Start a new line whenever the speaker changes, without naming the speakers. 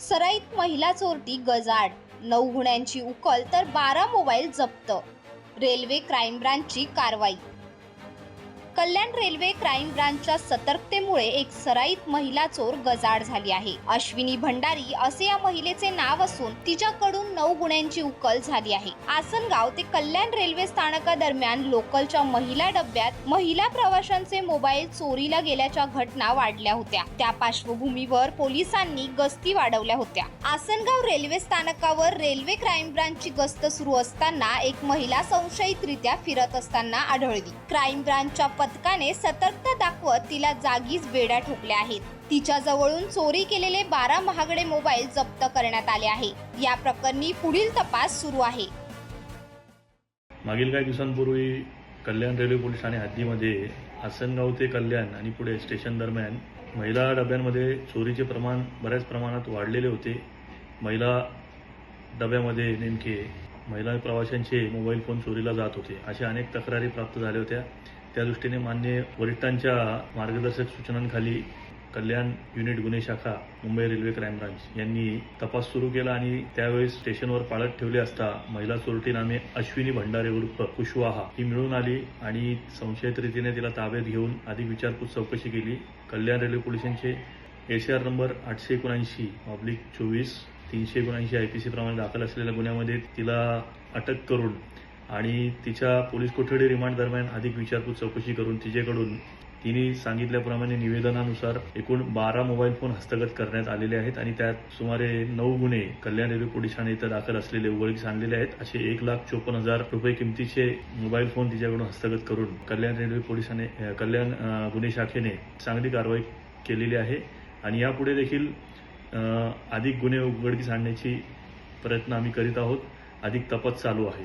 सराईत महिला चोरटी गजाड नऊ गुन्ह्यांची उकल तर बारा मोबाईल जप्त. रेल्वे क्राईम ब्रांचची कारवाई कल्याण रेल्वे क्राईम ब्रांचच्या सतर्कतेमुळे एक सराईत महिला चोर गजाड झाली आहे. अश्विनी भंडारी असे या महिलेचे नाव असून तिच्याकडून नऊ गुन्ह्यांची उकल झाली आहे. आसनगाव ते कल्याण रेल्वे स्थानकादरम्यान लोकलच्या महिला डब्यात महिला प्रवाशांचे मोबाईल चोरीला गेल्याच्या घटना वाढल्या होत्या. त्या पार्श्वभूमीवर पोलिसांनी गस्ती वाढवल्या होत्या. आसनगाव रेल्वे स्थानकावर रेल्वे क्राईम ब्रांचची गस्त सुरू असताना एक महिला संशयितरित्या फिरत असताना आढळली. क्राईम ब्रांचच्या पथकाने सतर्कता दाखवत तिला जागीच बेड्या ठोकल्या आहेत. तिच्या जवळून चोरी केलेले बारा महागडे मोबाईल जप्त करण्यात आले आहे. या प्रकरणी पुढील तपास सुरू आहे.
मागील काही दिवसांपूर्वी कल्याण रेल्वे पोलीस ठाणे हद्दीमध्ये आसनगाव ते कल्याण आणि पुढे स्टेशन दरम्यान महिला डब्यांमध्ये चोरीचे प्रमाण बऱ्याच प्रमाणात वाढलेले होते. महिला डब्यामध्ये नेमके महिला प्रवाशांचे मोबाईल फोन चोरीला जात होते अशा अनेक तक्रारी प्राप्त झाल्या होत्या. त्या दृष्टीने मान्य वरिष्ठांच्या मार्गदर्शक सूचनांखाली कल्याण युनिट गुन्हे शाखा मुंबई रेल्वे क्राईम ब्रांच यांनी तपास सुरू केला आणि त्यावेळेस स्टेशनवर पाळत ठेवले असता महिला चोरटी नामे अश्विनी भंडारे उर्फ कुशवाहा ही मिळून आली आणि संशयित रीतीने तिला ताब्यात घेऊन अधिक विचारपूस चौकशी केली. कल्याण रेल्वे पोलिसांचे एसीआर आर नंबर आठशे एकोणऐंशी ऑब्लिक चोवीस तीनशे एकोणऐंशी आय पी सी प्रमाणे दाखल असलेल्या गुन्ह्यामध्ये तिला अटक करून आणि तिच्या पोलीस कोठडी रिमांड दरम्यान अधिक विचारपूस चौकशी करून तिच्याकडून तिने सांगितल्याप्रमाणे निवेदनानुसार एकूण बारा मोबाईल फोन हस्तगत करण्यात आलेले आहेत आणि त्यात सुमारे नऊ गुन्हे कल्याण रेल्वे पोलीस ठाणे इथं दाखल असलेले उघडकीस आणलेले आहेत. असे एक लाख चोपन्न हजार रुपये किमतीचे मोबाईल फोन तिच्याकडून हस्तगत करून कल्याण रेल्वे पोलिसाने कल्याण गुन्हे शाखेने चांगली कारवाई केलेली आहे आणि यापुढे देखील अधिक गुन्हे उघडकीस आणण्याची प्रयत्न आम्ही करीत आहोत. अधिक तपास चालू आहे.